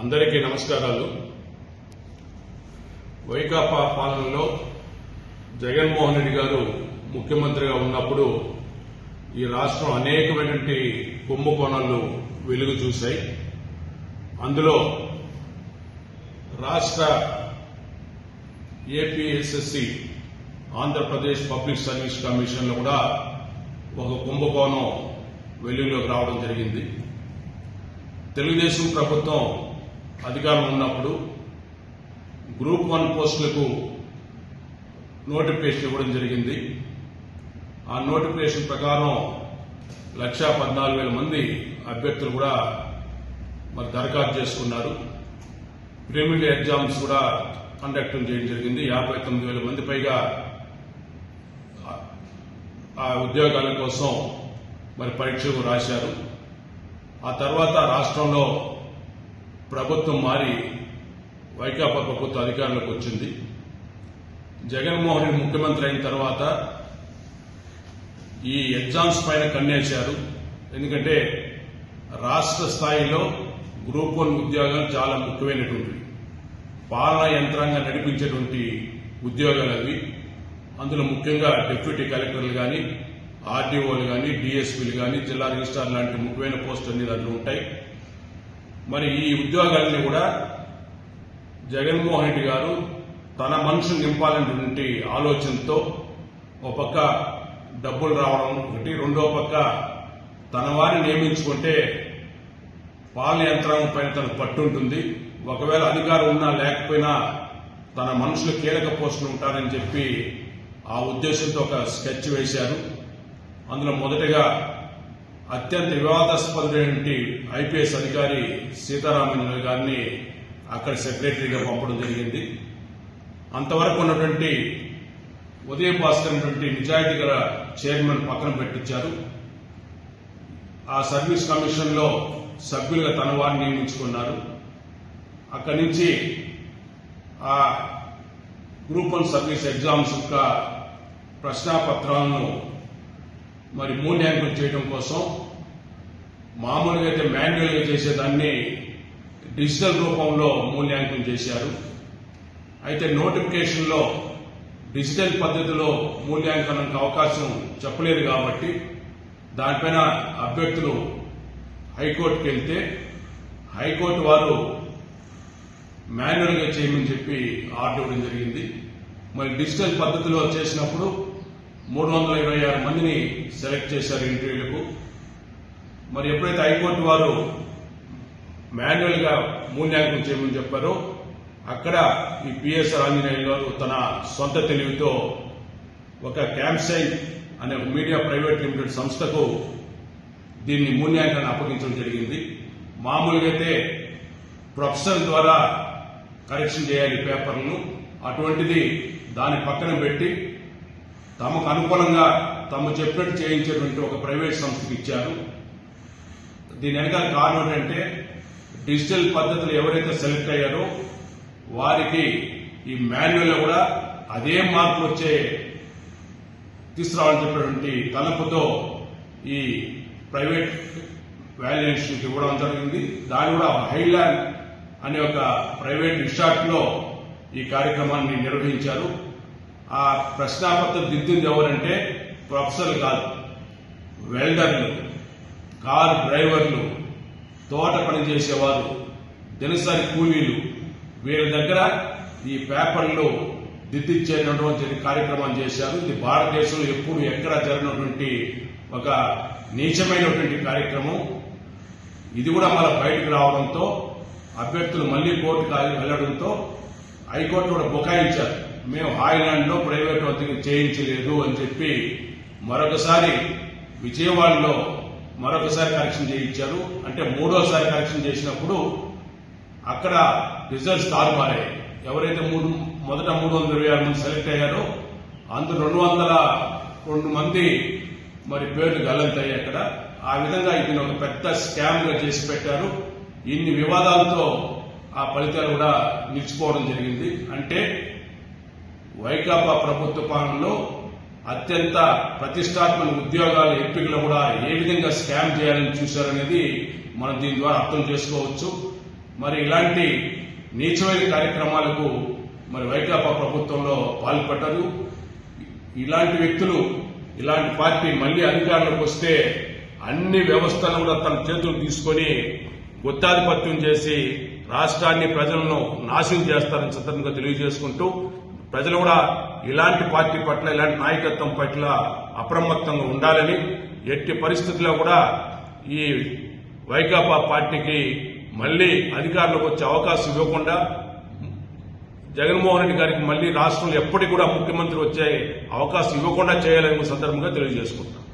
అందరికీ నమస్కారాలు. వైకాపా పాలనలో జగన్మోహన్ రెడ్డి గారు ముఖ్యమంత్రిగా ఉన్నప్పుడు ఈ రాష్ట్రం అనేకమైనటువంటి కుంభకోణాలు వెలుగు చూశాయి. అందులో రాష్ట్ర ఏపీఎస్ఎస్సి ఆంధ్రప్రదేశ్ పబ్లిక్ సర్వీస్ కమిషన్లో కూడా ఒక కుంభకోణం వెలుగులోకి రావడం జరిగింది. తెలుగుదేశం ప్రభుత్వం అధికారం ఉన్నప్పుడు గ్రూప్ వన్ పోస్టులకు నోటిఫికేషన్ ఇవ్వడం జరిగింది. ఆ నోటిఫికేషన్ ప్రకారం లక్షా పద్నాలుగు వేల మంది అభ్యర్థులు కూడా మరి దరఖాస్తు చేసుకున్నారు. ప్రిలిమినరీ ఎగ్జామ్స్ కూడా కండక్ట్ చేయడం జరిగింది. యాభై తొమ్మిది వేల మంది పైగా ఆ- ఆ ఉద్యోగాల కోసం మరి పరీక్షలు రాశారు. ఆ తర్వాత రాష్ట్రంలో ప్రభుత్వం మారి వైకాపా ప్రభుత్వం అధికారంలోకి వచ్చింది. జగన్మోహన్ రెడ్డి ముఖ్యమంత్రి అయిన తర్వాత ఈ ఎగ్జామ్స్ పైన కన్నేశారు. ఎందుకంటే రాష్ట్ర స్థాయిలో గ్రూప్ వన్ ఉద్యోగాలు చాలా ముఖ్యమైనటువంటివి. పాలనా యంత్రాంగం నడిపించేటువంటి ఉద్యోగాలు అవి. అందులో ముఖ్యంగా డిప్యూటీ కలెక్టర్లు కానీ ఆర్డీఓలు కానీ డిఎస్పీలు కానీ జిల్లా రిజిస్ట్రార్ లాంటి ముఖ్యమైన పోస్టులు అన్ని దాంట్లో ఉంటాయి. మరి ఈ ఉద్యోగాలని కూడా జగన్మోహన్ రెడ్డి గారు తన మనుషులు నింపాలనేటువంటి ఆలోచనతో ఒక పక్క డబ్బులు రావడం ఒకటి రెండో పక్క తన వారిని నియమించుకుంటే పాలన యంత్రాంగం పైన తనకు పట్టు ఉంటుంది. ఒకవేళ అధికారం ఉన్నా లేకపోయినా తన మనుషులు కీలక పోస్టులు ఉంటారని చెప్పి ఆ ఉద్దేశంతో ఒక స్కెచ్ వేశారు. అందులో మొదటగా అత్యంత వివాదాస్పదమైనటువంటి ఐపీఎస్ అధికారి సీతారామన్ గారిని అక్కడ సెక్రటరీగా పంపడం జరిగింది. అంతవరకు ఉన్నటువంటి ఉదయ భాస్కర్ అనేటువంటి నిజాయితీ గల చైర్మన్ పక్కన పెట్టించారు. ఆ సర్వీస్ కమిషన్లో సభ్యులుగా తన వారిని నియమించుకున్నారు. అక్కడి నుంచి ఆ గ్రూప్ వన్ సర్వీస్ ఎగ్జామ్స్ యొక్క ప్రశ్నాపత్రాలను మరి మూల్యాంకనం చేయడం కోసం మామూలుగా అయితే మాన్యువల్గా చేసేదాన్ని డిజిటల్ రూపంలో మూల్యాంకనం చేశారు. అయితే నోటిఫికేషన్లో డిజిటల్ పద్ధతిలో మూల్యాంకనానికి అవకాశం చెప్పలేదు కాబట్టి దానిపైన అభ్యర్థులు హైకోర్టుకి వెళ్తే హైకోర్టు వారు మాన్యువల్గా చేయమని చెప్పి ఆర్డర్ ఇవ్వడం జరిగింది. మరి డిజిటల్ పద్ధతిలో చేసినప్పుడు మూడు వందల ఇరవై ఆరు మందిని సెలెక్ట్ చేశారు ఇంటర్వ్యూలకు. మరి ఎప్పుడైతే హైకోర్టు వారు మాన్యువల్గా మూల్యాంకనం చేయమని చెప్పారో అక్కడ ఈ పిఎస్ఆర్ ఆంజనేయులు గారు తన సొంత తెలివితో ఒక క్యాంప్సైన్ అనే ఒక మీడియా ప్రైవేట్ లిమిటెడ్ సంస్థకు దీన్ని మూల్యాంకనాన్ని అప్పగించడం జరిగింది. మామూలుగా అయితే ప్రొఫెసర్ ద్వారా కరెక్షన్ చేయాలి పేపర్లను అటువంటిది దాని పక్కన పెట్టి తమకు అనుకూలంగా తమ చెప్పినట్టు చేయించేటువంటి ఒక ప్రైవేట్ సంస్థకి ఇచ్చారు. దీని వెనకాల కారణం ఏంటంటే డిజిటల్ పద్ధతులు ఎవరైతే సెలెక్ట్ అయ్యారో వారికి ఈ మాన్యువల్లో కూడా అదే మార్పులు వచ్చే తీసుకురావాలని చెప్పినటువంటి తలపుతో ఈ ప్రైవేట్ వాల్యుయేషన్కి ఇవ్వడం జరిగింది. దాని కూడా హైలాండ్ అనే ఒక ప్రైవేట్ రిసార్ట్లో ఈ కార్యక్రమాన్ని నిర్వహించారు. ఆ ప్రశ్నాపత్రం దిద్దింది ఎవరంటే ప్రొఫెసర్లు కాదు వెల్డర్లు కారు డ్రైవర్లు తోట పని చేసేవారు దినసరి కూలీలు. వీరి దగ్గర ఈ పేపర్లు దిద్దిచ్చేటటువంటి కార్యక్రమం చేశారు. ఇది భారతదేశంలో ఎప్పుడు ఎక్కడ జరిగినటువంటి ఒక నీచమైనటువంటి కార్యక్రమం. ఇది కూడా మళ్ళీ బయటకు రావడంతో అభ్యర్థులు మళ్ళీ కోర్టుకు వెళ్ళడంతో హైకోర్టు కూడా బుకాయించారు. మేము హాయ్లాండ్లో ప్రైవేట్ వద్దకు చేయించలేదు అని చెప్పి మరొకసారి విజయవాడలో మరొకసారి కరెక్షన్ చేయించారు. అంటే మూడోసారి కరెక్షన్ చేసినప్పుడు అక్కడ రిజల్ట్స్ తారుమారాయి ఎవరైతే మూడు మొదట మూడు వందల ఇరవై ఆరు మంది సెలెక్ట్ అయ్యారో అందులో రెండు వందల రెండు మంది మరి పేర్లు గల్లంతయ్యాయి అక్కడ. ఆ విధంగా ఇది ఒక పెద్ద స్కామ్గా చేసి పెట్టారు. ఇన్ని వివాదాలతో ఆ ఫలితాలు కూడా నిలిచిపోవడం జరిగింది. అంటే వైకాపా ప్రభుత్వ పాలనలో అత్యంత ప్రతిష్టాత్మక ఉద్యోగాల ఎంపికలు కూడా ఏ విధంగా స్కామ్ చేయాలని చూశారనేది మనం దీని ద్వారా అర్థం చేసుకోవచ్చు. మరి ఇలాంటి నీచమైన కార్యక్రమాలకు మరి వైకాపా ప్రభుత్వంలో పాల్పడ్డరు. ఇలాంటి వ్యక్తులు ఇలాంటి పార్టీ మళ్ళీ అధికారంలోకి వస్తే అన్ని వ్యవస్థలను కూడా తన చేతులు తీసుకొని గుత్తాధిపత్యం చేసి రాష్ట్రాన్ని ప్రజలను నాశనం చేస్తారని సందర్భంగా తెలియజేసుకుంటూ ప్రజలు కూడా ఇలాంటి పార్టీ పట్ల ఇలాంటి నాయకత్వం పట్ల అప్రమత్తంగా ఉండాలని ఎట్టి పరిస్థితుల్లో కూడా ఈ వైకాపా పార్టీకి మళ్ళీ అధికారంలోకి వచ్చే అవకాశం ఇవ్వకుండా జగన్మోహన్ రెడ్డి గారికి మళ్ళీ రాష్ట్రంలో ఎప్పటికి కూడా ముఖ్యమంత్రి వచ్చే అవకాశం ఇవ్వకుండా చేయాలని సందర్భంగా తెలియజేసుకుంటాం